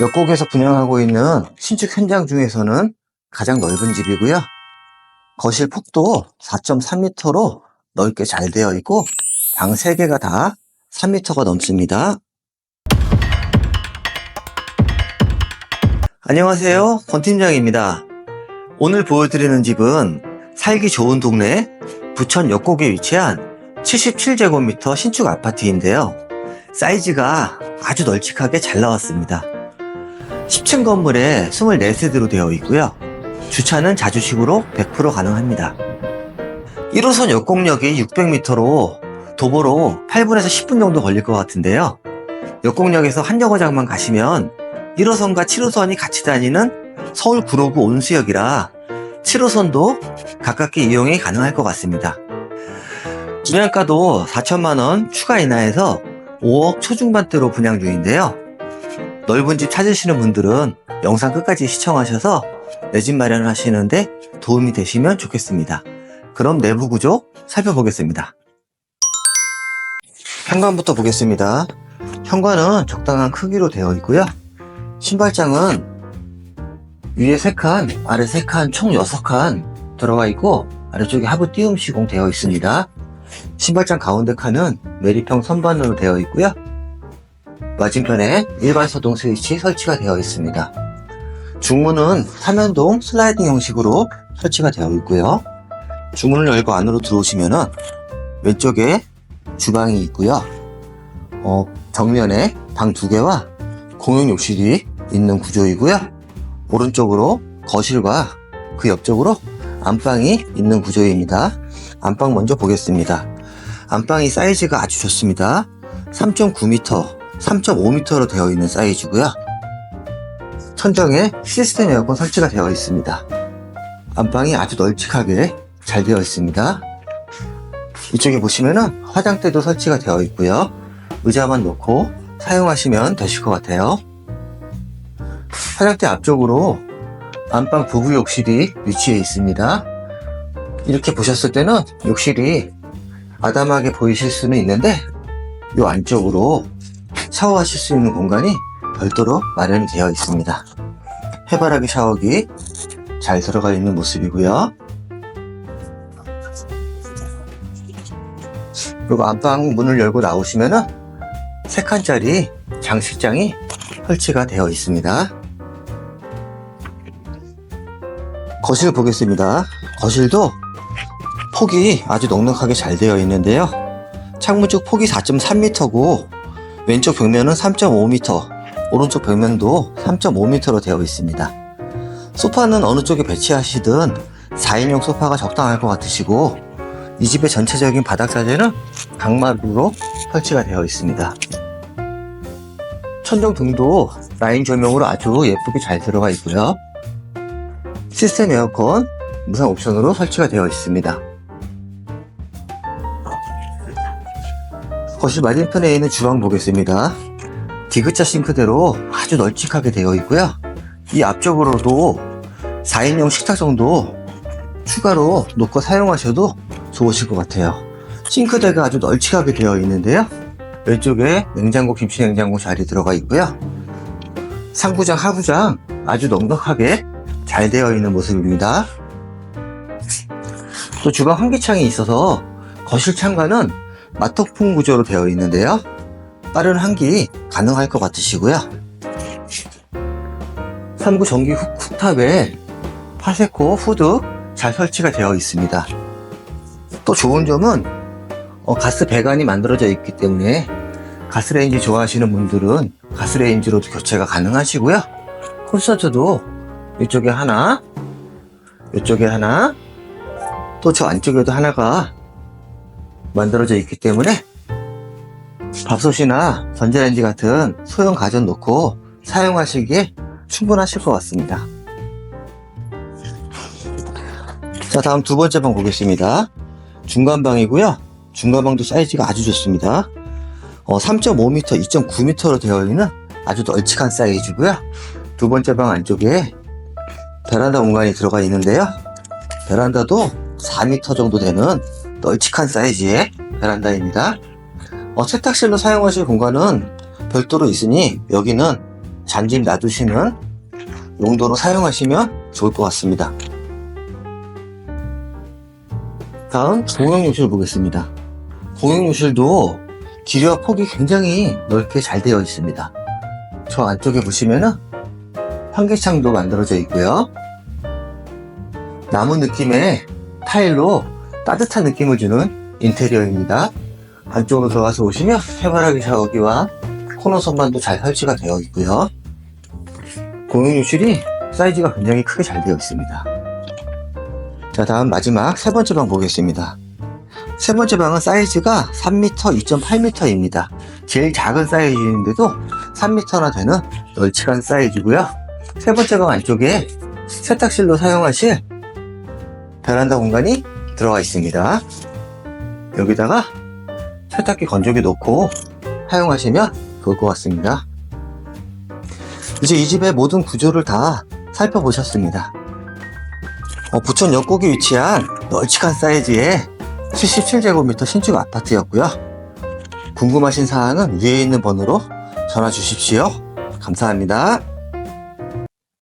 역곡에서 분양하고 있는 신축 현장 중에서는 가장 넓은 집이고요. 거실 폭도 4.3m로 넓게 잘 되어 있고 방 3개가 다 3m가 넘습니다. 안녕하세요. 권 팀장입니다. 오늘 보여드리는 집은 살기 좋은 동네 부천 역곡에 위치한 77제곱미터 신축 아파트인데요. 사이즈가 아주 널찍하게 잘 나왔습니다. 10층 건물에 24세대로 되어 있고요. 주차는 자주식으로 100% 가능합니다. 1호선 역곡역이 600m로 도보로 8분에서 10분 정도 걸릴 것 같은데요. 역곡역에서 한정거장만 가시면 1호선과 7호선이 같이 다니는 서울 구로구 온수역이라 7호선도 가깝게 이용이 가능할 것 같습니다. 분양가도 4천만원 추가 인하해서 5억 초중반대로 분양 중인데요. 넓은 집 찾으시는 분들은 영상 끝까지 시청하셔서 내 집 마련을 하시는데 도움이 되시면 좋겠습니다. 그럼 내부 구조 살펴보겠습니다. 현관부터 보겠습니다. 현관은 적당한 크기로 되어 있고요. 신발장은 위에 3칸, 아래 3칸, 총 6칸 들어가 있고 아래쪽에 하부 띄움 시공 되어 있습니다. 신발장 가운데 칸은 메리평 선반으로 되어 있고요. 맞은편에 일반 소동 스위치 설치가 되어 있습니다. 중문은 삼연동 슬라이딩 형식으로 설치가 되어 있고요. 중문을 열고 안으로 들어오시면은 왼쪽에 주방이 있고요. 어, 정면에 방 두 개와 공용 욕실이 있는 구조이고요. 오른쪽으로 거실과 그 옆쪽으로 안방이 있는 구조입니다. 안방 먼저 보겠습니다. 안방이 사이즈가 아주 좋습니다. 3.9m, 3.5m로 되어 있는 사이즈고요. 천정에 시스템 에어컨 설치가 되어 있습니다. 안방이 아주 널찍하게 잘 되어 있습니다. 이쪽에 보시면은 화장대도 설치가 되어 있고요. 의자만 놓고 사용하시면 되실 것 같아요. 화장대 앞쪽으로 안방 부부 욕실이 위치해 있습니다. 이렇게 보셨을 때는 욕실이 아담하게 보이실 수는 있는데 이 안쪽으로 샤워하실 수 있는 공간이 별도로 마련이 되어 있습니다. 해바라기 샤워기 잘 들어가 있는 모습이고요. 그리고 안방 문을 열고 나오시면은 세 칸짜리 장식장이 설치가 되어 있습니다. 거실 보겠습니다. 거실도 폭이 아주 넉넉하게 잘 되어 있는데요. 창문 쪽 폭이 4.3m고 왼쪽 벽면은 3.5m, 오른쪽 벽면도 3.5m로 되어 있습니다. 소파는 어느 쪽에 배치하시든 4인용 소파가 적당할 것 같으시고 이 집의 전체적인 바닥 자재는 강마루로 설치가 되어 있습니다. 천정 등도 라인 조명으로 아주 예쁘게 잘 들어가 있고요. 시스템 에어컨 무상 옵션으로 설치가 되어 있습니다. 거실 맞은편에 있는 주방 보겠습니다. 디귿자 싱크대로 아주 널찍하게 되어 있고요. 이 앞쪽으로도 4인용 식탁 정도 추가로 놓고 사용하셔도 좋으실 것 같아요. 싱크대가 아주 널찍하게 되어 있는데요. 왼쪽에 냉장고, 김치 냉장고 자리 들어가 있고요. 상부장, 하부장 아주 넉넉하게 잘 되어 있는 모습입니다. 또 주방 환기창이 있어서 거실 창과는 마톡풍 구조로 되어 있는데요. 빠른 환기 가능할 것 같으시고요. 3구 전기 훅, 쿡탑에 파세코 후드 잘 설치가 되어 있습니다. 또 좋은 점은 어, 가스 배관이 만들어져 있기 때문에 가스레인지 좋아하시는 분들은 가스레인지로도 교체가 가능하시고요. 콘서트도 이쪽에 하나, 이쪽에 하나, 또 저 안쪽에도 하나가 만들어져 있기 때문에 밥솥이나 전자레인지 같은 소형 가전 놓고 사용하시기에 충분하실 것 같습니다. 자, 다음 두 번째 방 보겠습니다. 중간방이고요. 중간방도 사이즈가 아주 좋습니다. 어, 3.5m, 2.9m로 되어 있는 아주 널찍한 사이즈고요. 두 번째 방 안쪽에 베란다 공간이 들어가 있는데요. 베란다도 4m 정도 되는 널찍한 사이즈의 베란다입니다. 어, 세탁실로 사용하실 공간은 별도로 있으니 여기는 잔짐 놔두시는 용도로 사용하시면 좋을 것 같습니다. 다음 공용욕실 보겠습니다. 공용욕실도 길이와 폭이 굉장히 넓게 잘 되어 있습니다. 저 안쪽에 보시면은 환기창도 만들어져 있고요. 나무 느낌의 타일로 따뜻한 느낌을 주는 인테리어입니다. 안쪽으로 들어가서 오시면 해바라기 샤워기와 코너 선반도 잘 설치가 되어 있고요. 공용욕실이 사이즈가 굉장히 크게 잘 되어 있습니다. 자, 다음 마지막 세 번째 방 보겠습니다. 세 번째 방은 사이즈가 3m, 2.8m입니다. 제일 작은 사이즈인데도 3m나 되는 널찍한 사이즈고요. 세 번째 방 안쪽에 세탁실로 사용하실 베란다 공간이 들어가 있습니다. 여기다가 세탁기 건조기 놓고 사용하시면 좋을 것 같습니다. 이제 이 집의 모든 구조를 다 살펴보셨습니다. 어, 부천 역곡에 위치한 널찍한 사이즈의 77제곱미터 신축 아파트였고요. 궁금하신 사항은 위에 있는 번호로 전화 주십시오. 감사합니다.